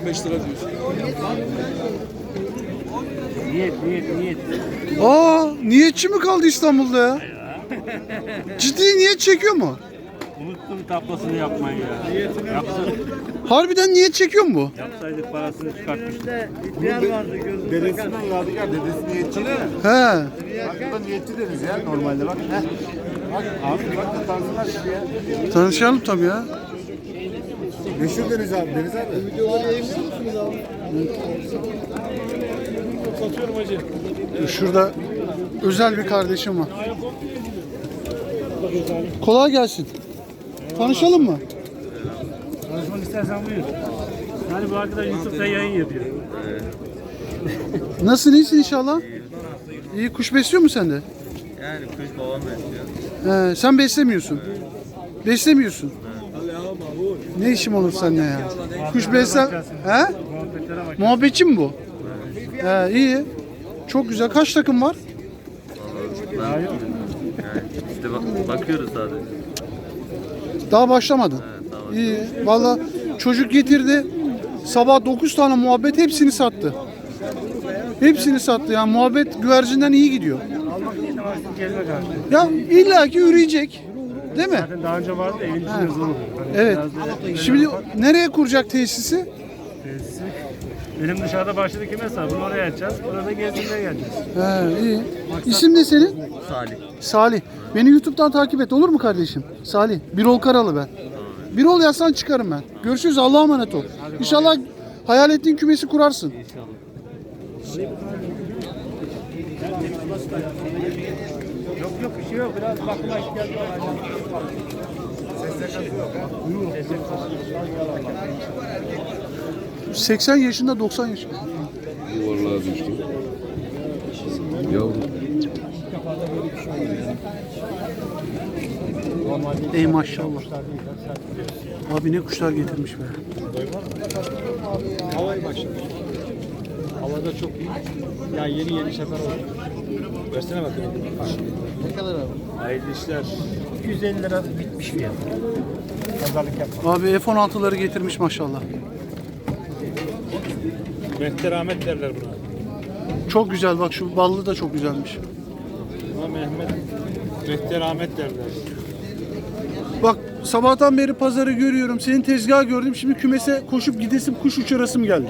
15 lira diyorsun. Niyet, niyet, niyet. Aa niyetçi mi kaldı İstanbul'da ya? Ciddi niyet çekiyor mu? Unuttum tablasını yapmayı ya. Yapsaydık, Harbiden niyet çekiyor mu bu? yapsaydık parasını çıkartmıştık. Dedesinden yadigar, dedesi niyetçi de. He. Bak da niyetçi deriz ya normalde bak. Heh. Bak abi bak da tanrılar işte ya. Tanışalım tabii ya. Meşhur Deniz abi, Deniz abi. Videoları yayınlıyor musunuz abi? Satıyorum hacı. Şurada özel bir kardeşim var. Kolay gelsin. Tanışalım mı? Konuşmak istersen buyur. Hani bu arkadaş YouTube'da yayın yapıyor. Nasılsın iyisin inşallah? İyi kuş besliyor mu sende? Yani kuş babam besliyor. He, sen beslemiyorsun. Beslemiyorsun. Ne işim olur seninle ya? Kuş beslem... He? Muhabbetçi mi bu? He, iyi. Çok güzel. Kaç takım var? Daha yok. Yani işte bak, bakıyoruz sadece. Daha başlamadın. Evet, tamam. İyi. Valla çocuk getirdi. Sabah 9 tane muhabbet hepsini sattı. Hepsini sattı. Yani muhabbet güvercinden iyi gidiyor. Ya illaki üreyecek. Değil mi? Zaten daha önce vardı evin içinde zor oluyor. Hani Evet. biraz da- Şimdi nereye kuracak tesisi? Tesisi. Benim dışarıda başladı kime sar? Bunu oraya açacağız. Orada gezdirmeye geleceğiz. He, iyi. İsim ne senin? Salih. Salih. Beni YouTube'dan takip et olur mu kardeşim? Salih. Birol Karalı ben. Birol yazsan çıkarım ben. Görüşürüz. Allah'a emanet ol. İnşallah hayal ettiğin kümesi kurarsın. Yok yok bir şey yok. Biraz bakma ihtiyacı var. 80 yaşında 90 yaşında. Yuvarlığa düştü. Yavrum. Ey maşallah. Abi ne kuşlar getirmiş be. Havayı başladı. Havada çok iyi. Ya yeni yeni sefer oldu. Versene bakayım. Ne kadar abi? Hayırlı işler. 250 lira bitmiş fiyat. Pazarlık yapma. Abi F-16'ları getirmiş maşallah. Mehter Ahmet derler buna. Çok güzel bak şu ballı da çok güzelmiş. Buna Mehmet Mehter Ahmet derler. Bak sabahtan beri pazarı görüyorum. Senin tezgahı gördüm. Şimdi kümese koşup gidesim kuş uçurasım geldi.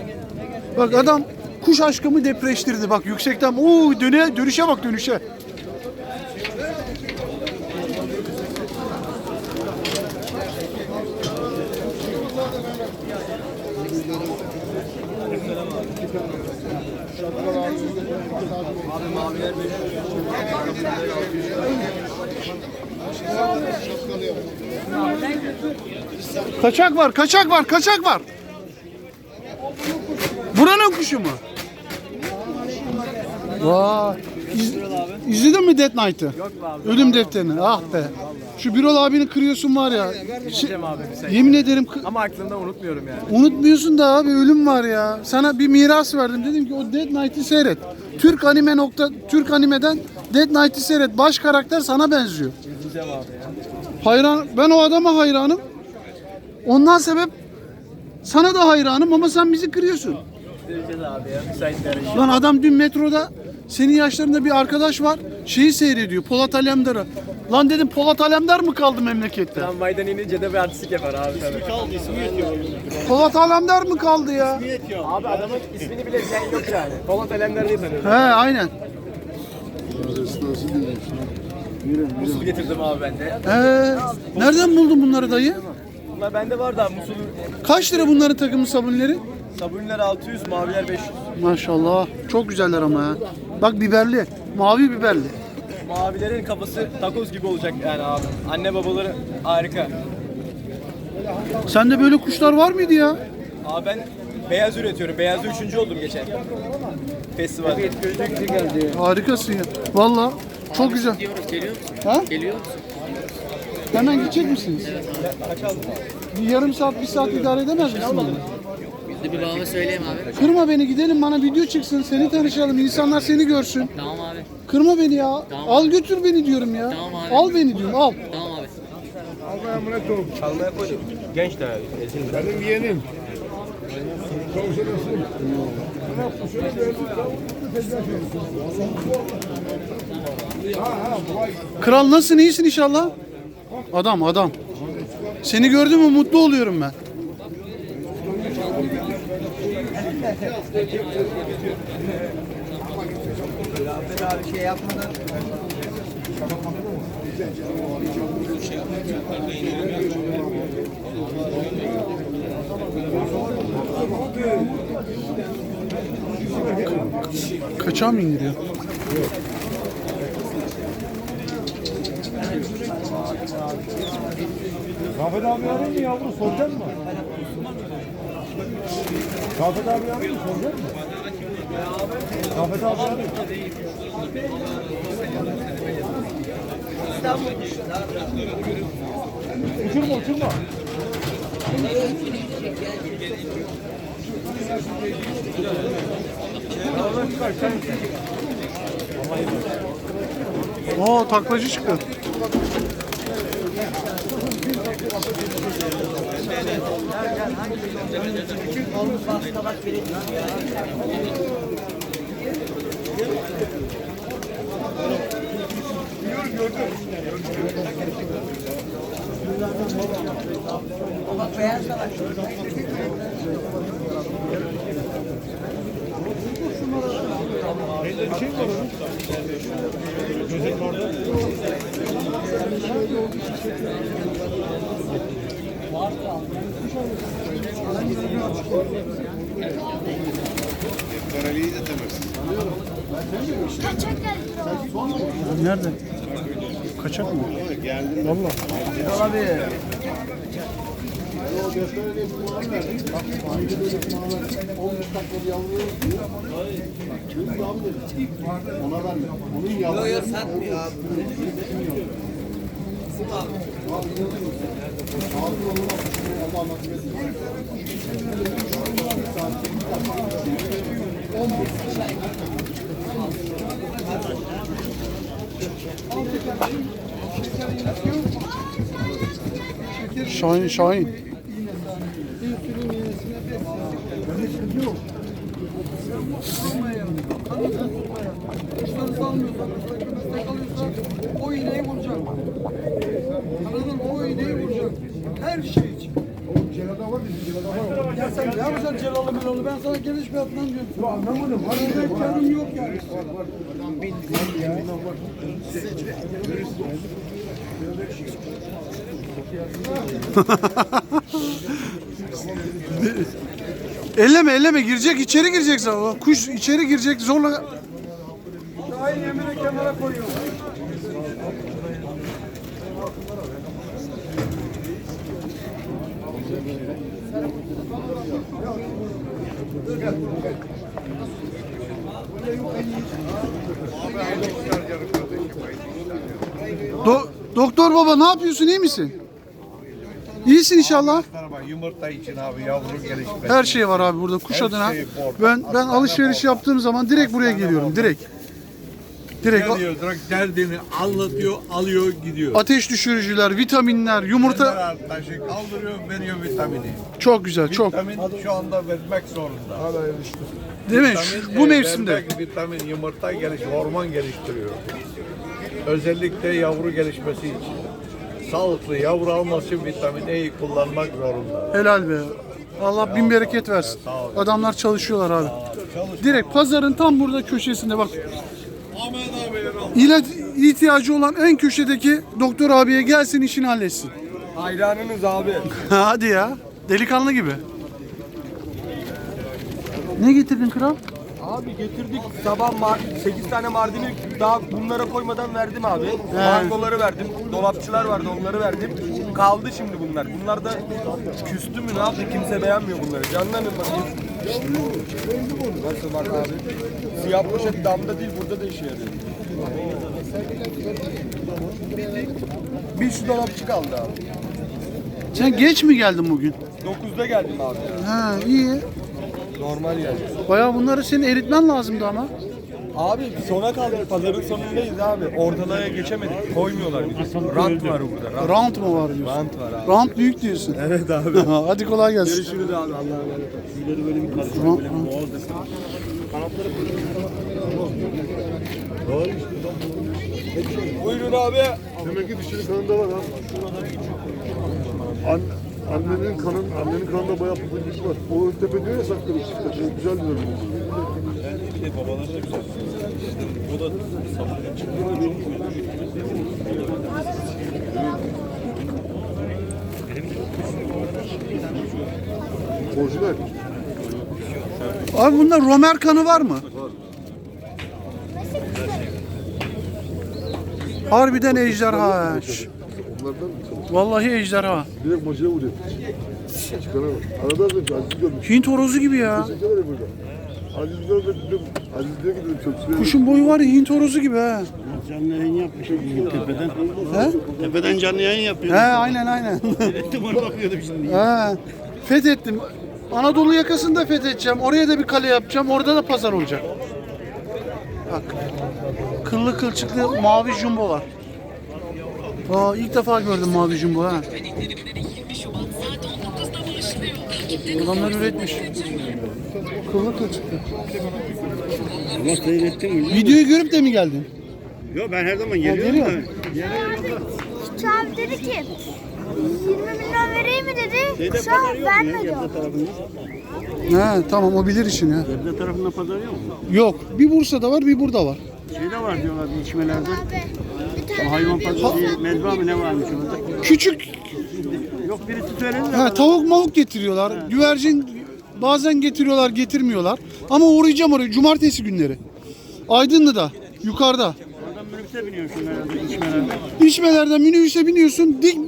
Bak adam kuş aşkımı depreştirdi. Bak yüksekten ooo döne, dönüşe bak dönüşe. Kaçak var, kaçak var, kaçak var. Buranın kuşu mu? Vay. İz, izledin mi Death Knight'ı? Ölüm defterini. Ah be. Şu Birol abini kırıyorsun var ya. Şey- yemin ederim kı- Ama aklımda unutmuyorum yani. unutmuyorsun da abi ölüm var ya. Sana bir miras verdim. Dedim ki o Death Knight'ı seyret. Türk anime nokta Türk animeden Death Knight'ı seyret. Baş karakter sana benziyor. Hayran ben o adama hayranım. Ondan sebep sana da hayranım ama sen bizi kırıyorsun. Göreceğiz abi ya. Lan adam dün metroda senin yaşlarında bir arkadaş var. Şeyi seyrediyor Polat Alemdar'ı. Lan dedim Polat Alemdar mı kaldı memlekette? Tramvaydan inince de bir artistik yapar abi. İsmi kaldı, ismi yetiyor. Polat Alemdar mı kaldı ya? Abi adamın ismini bile bilen yok yani. Polat Alemdar diye tanıyorum. He aynen. Musul getirdim abi ben de. Ee, nereden buldun bunları dayı? Bunlar bende vardı abi. Musul Kaç lira bunların takımı sabunları? sabunlar 600, maviler 500. Maşallah. Çok güzeller ama ya. Bak biberli. Mavi biberli. Mavilerin kafası takoz gibi olacak yani abi. Anne babaları harika. Sende böyle kuşlar var mıydı ya? Abi ben beyaz üretiyorum. Beyazda üçüncü oldum geçen. Festivalde. Harikasın ya. Valla çok güzel. Geliyor musun? Ha? Geliyor musun? Hemen gidecek misiniz? Kaç aldın? Bir yarım saat, bir saat idare edemez misin? De bir babama söyleyeyim abi. Kırma beni gidelim bana video çıksın seni tanışalım insanlar seni görsün. Tamam abi. Kırma beni ya. Tamam. Al götür beni diyorum ya. Tamam abi. Al beni diyorum al. Tamam abi. Çalmaya koydum. Genç de ezildi. Benim yeğenim. Kral nasılsın? İyisin inşallah. Adam adam. Seni gördüm mü mutlu oluyorum ben. Kaça mı indiriyor? Rafet abi arayayım mı yavrum soracak mı? Rafet abi arayayım mı soracak mı? Rafet abi arayayım. Uçurma uçurma. Oo taklacı çıktı. Bak beyaz da var. Elleri şey mi var onun? Gözün orada. Nerede? Kaçak mı? Valla. Yok yok satmıyor abi. Şahin Şahin. O iğneyi vuracak. Anladın mı? O iğneyi vuracak. Her şey için. Celada var bizim celada var. Ya sen ne yapacaksın Celal'ı Melal'ı? Ben sana geniş bir atlan diyorum. Ya anlamadım. Var Benim imkanım yok yani. Elleme elleme girecek içeri girecek zaten. Kuş içeri girecek zorla. Şahin Emir'i kenara koyuyor. Do- Doktor baba ne yapıyorsun iyi misin? İyisin inşallah. Yumurta için abi yavru gelişmesi. Her şey var abi burada kuş Her adına. şey. Ben ben alışveriş yaptığım zaman direkt buraya geliyorum direkt. Direkt Geliyor, direkt derdini anlatıyor, alıyor, gidiyor. ateş düşürücüler, vitaminler, yumurta Yumurta taşı kaldırıyor, veriyor vitamini. çok güzel çok. Vitamin şu anda vermek zorunda. Değil mi? Vitamin, Şu- bu e, mevsimde. vermek, vitamin yumurta geliş, hormon geliştiriyor. Özellikle yavru gelişmesi için. Sağlıklı yavru alması için vitamin E'yi kullanmak zorunda. Helal be. Allah bin bereket versin. Adamlar çalışıyorlar abi. Direkt pazarın tam burada köşesinde bak. İlaç ihtiyacı olan en köşedeki doktor abiye gelsin işini halletsin. Hayranınız abi. Hadi ya. Delikanlı gibi. Ne getirdin kral? Abi getirdik sabah 8 tane mardini daha bunlara koymadan verdim abi. Mangoları verdim. Dolapçılar vardı onları verdim. Kaldı şimdi bunlar. Bunlar da küstü mü ne yaptı kimse beğenmiyor bunları. Canlanın bakayım. Nasıl bak abi. Siyah poşet damda değil burada da işe yarıyor. Bir şu dolapçı kaldı abi. Sen geç mi geldin bugün? 9'da geldim abi. Ha iyi. Normal geldi. Bayağı bunları senin eritmen lazımdı ama. Abi sona kaldık. Pazarın sonundayız abi. Ortalığa geçemedik. Koymuyorlar bizi. Rant var burada. Rant, Round mu var diyorsun? rant var abi. Round büyük diyorsun. Evet abi. Hadi kolay gelsin. Görüşürüz abi. Allah'a emanet. Buyurun abi. Demek ki dişinin kanında var ha. An annenin kanın, annenin kanında bayağı pıpırcık var. O tepe diyor ya sakları işte. O güzel bir bölüm. Orijinal. Abi bunda Romer kanı var mı? Harbiden ejderha. Onlardan Vallahi ejderha. direkt maçına vuruyor. Çıkaramam. Arada da Aziz görmüş. Hint horozu gibi ya. Çekiyorlar ya burada. Aziz görmüş dedim. Aziz gidelim çok sürüyor. Kuşun boyu var ya Hint horozu gibi ha. Canlı yayın yapmış tepeden. He? Tepeden canlı yayın yapıyor. He aynen aynen. Ettim ona bakıyordum şimdi. He. Fethettim. Anadolu yakasını da fethedeceğim. Oraya da bir kale yapacağım. Orada da pazar olacak. Bak. Kıllı kılçıklı mavi jumbolar. Aa ilk defa gördüm mavi jumbo ha. Adamlar üretmiş. Kıllı kılçıklı. Ama seyrettin mi? Videoyu görüp de mi geldin? Yok ben her zaman geliyor. geliyorum. Şu abi dedi ki 20 milyon vereyim mi dedi. Şeyde Şu an ya vermedi. Tarafında? He tamam o bilir işini ha. Gebze tarafında pazar yok mu? Yok. Bir Bursa'da var bir burada var. Şeyde var diyorlar içmelerde. Abi bir tane Hayvan pazarı, mezba mı ne varmış orada? Küçük Yok birisi söyledi de. Ha, tavuk mavuk getiriyorlar. Güvercin bazen getiriyorlar, getirmiyorlar. Ama uğrayacağım oraya cumartesi günleri. Aydınlı'da, yukarıda. Oradan minibüse biniyorsun herhalde içmelerde. İçmelerden minibüse biniyorsun. Dik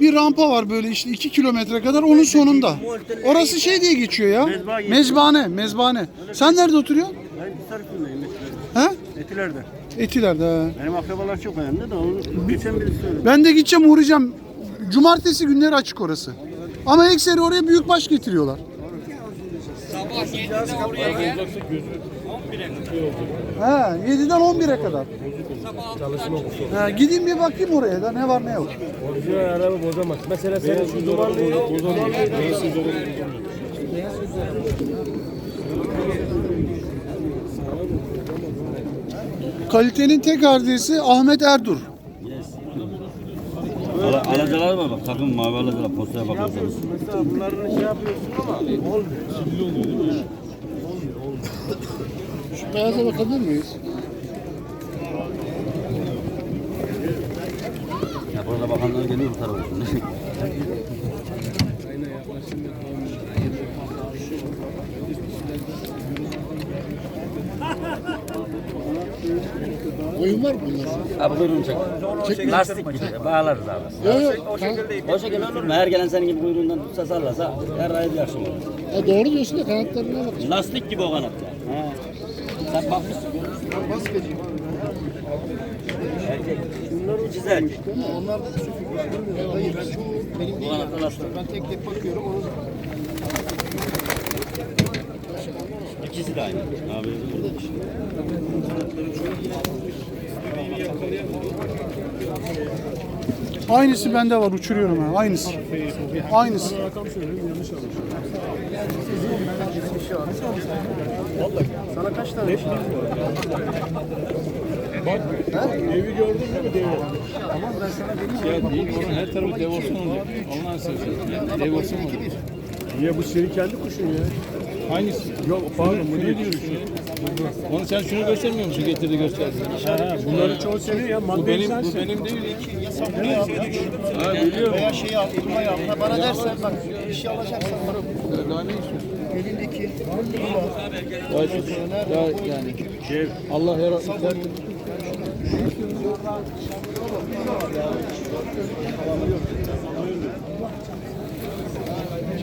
bir rampa var böyle işte 2 kilometre kadar onun sonunda. Orası şey diye geçiyor ya. Mezbane, mezbane. Sen nerede oturuyorsun? Ben Etiler'de. He? Etiler'de. Etiler'de. Benim akrabalar çok önemli de onu geçen birisi söyledi. Ben de gideceğim uğrayacağım. Cumartesi günleri açık orası. Ama ekseri oraya büyükbaş getiriyorlar. Ha, 7'den 11'e kadar. Ha, gideyim bir bakayım oraya da ne var ne yok. araba bozamaz. Mesela senin şu duvarlıyı Kalitenin tek adresi Ahmet Erdur. Ala, alacalar var bak takım mavi alacalar postaya bakarsanız. Mesela bunların şey yapıyorsun ama olmuyor. Şu beyaza bakabilir miyiz? Ya burada bakanlar geliyor bu tarafa şimdi. Oyun var mı bunlar? Abi kuyruğunu çek. Lastik gibi bağlarız abi. Yok yok. O şekilde olur mu? Her gelen senin gibi kuyruğundan tutsa sallasa her ay bir akşam olur. Ha, doğru diyorsun da kanatlarına bak. Lastik gibi o kanatlar. Ha. Sen bakmışsın. Erkek. Bunlar çizer. Onlar da Hayır şu benim lastik. Ben tek tek bakıyorum. Onu... İkisi de aynı. Abi burada da Aynısı bende var uçuruyorum ha. Aynısı. Aynısı. Sana kaç tane? Evi gördün mü dev? Tamam ben sana Ya değil onun her tarafı dev olsun olacak. Allah'ın seversen. Dev olsun olacak. Ya bu senin kendi kuşun ya. Hangisi? Yok pardon bu ne diyor şu? Onu sen şunu göstermiyor musun? Getirdi gösterdi. Ha, bunların çoğu senin ya. Bu benim, bu benim değil. Ha biliyorum. Veya şeyi al, elmayı al. Bana dersen bak bir şey alacaksan bana Daha ne istiyorsun? elindeki Ya, ya yani. Allah yaratmışlar.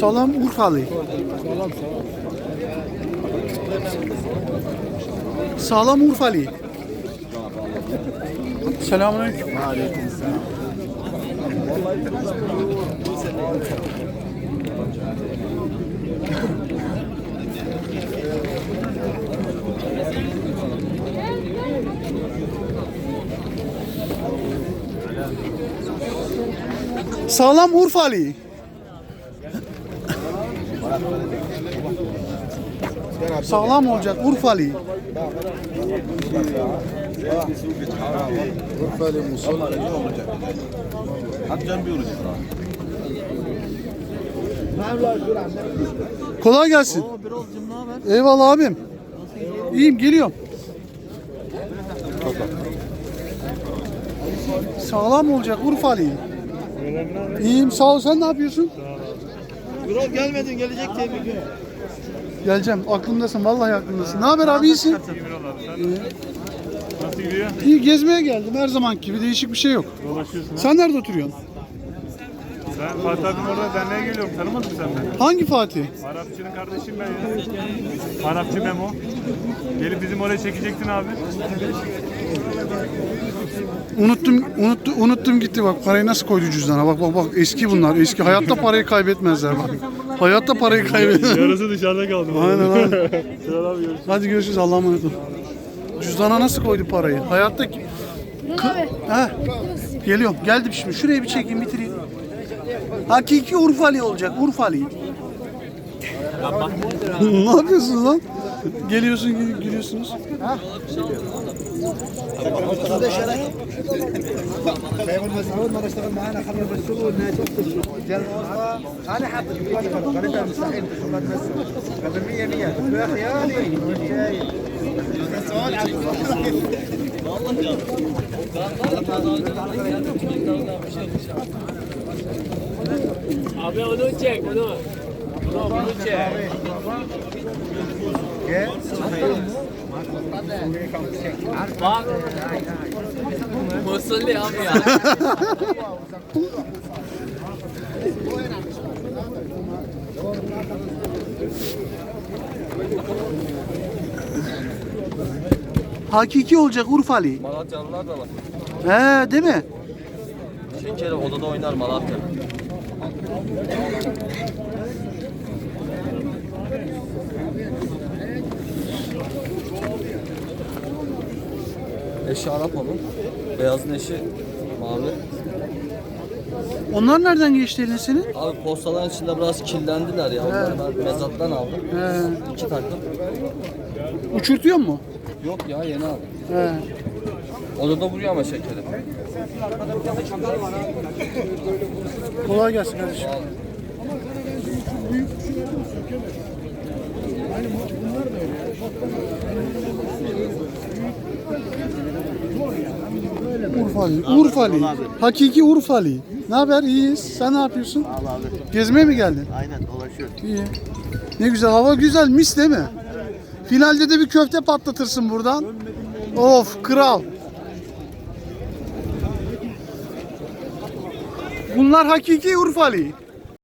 Sağlam Urfalı. Sağlam Urfalı. Selamünaleyküm. Sağlam Urfalı. Sağlam olacak Urfalı. Kolay gelsin. Eyvallah abim. İyiyim geliyorum. Sağlam olacak Urfalı. İyiyim sağ ol sen ne yapıyorsun? Birol gelmedin gelecek diye bir gün. Geleceğim aklımdasın vallahi aklımdasın. Ne haber abi iyisin? Nasıl gidiyor? İyi gezmeye geldim her zaman gibi değişik bir şey yok. Dolaşıyorsun? Sen nerede oturuyorsun? Ben Fatih abim orada derneğe geliyorum. Tanımadın mı sen beni? Hangi Fatih? Arapçının kardeşim ben ya. Arapçı Memo. Gelip bizim oraya çekecektin abi. Unuttum unuttu, unuttum gitti bak parayı nasıl koydu cüzdana bak bak bak eski bunlar eski hayatta parayı kaybetmezler bak. Hayatta parayı kaybetmezler. Yarısı dışarıda kaldı. Aynen aynen. Sıra abi görüşürüz. Hadi görüşürüz Allah'a emanet ol. Cüzdana nasıl koydu parayı? Hayatta Kı- ha geliyorum geldim şimdi şuraya bir çekeyim bitireyim. Hakiki Urfalı olacak Urfalı. ne yapıyorsunuz lan? Geliyorsun فيقول مسعود مره اشتغل معانا خرب السوق والناس وقت السوق جاء الاخرى أنا حاطط في قريتها مستحيل في شغلات مسعود هذا 100 100 يا خيالي مسعود Abi onu çek bunu. Bunu bunu çek. Gel. Musulli abi ya. Hakiki olacak Urfalı. Malatyalılar da var. He değil mi? Şekeri odada oynar Malatya. Eşi Arap onun. Beyazın eşi mavi. Onlar nereden geçti eline senin? Abi postaların içinde biraz kirlendiler ya. Onları ben mezattan aldım. He. İki takım. Uçurtuyor mu? Yok ya yeni aldım. He. Odada vuruyor ama şekeri. Kolay gelsin kardeşim. Urfalı, Urfalı. Hakiki Urfalı. Ne haber? İyiyiz. Sen ne yapıyorsun? Gezmeye mi geldin? Aynen dolaşıyor. İyi. Ne güzel. Hava güzel. Mis değil mi? Finalde de bir köfte patlatırsın buradan. Of kral. Bunlar hakiki Urfalı.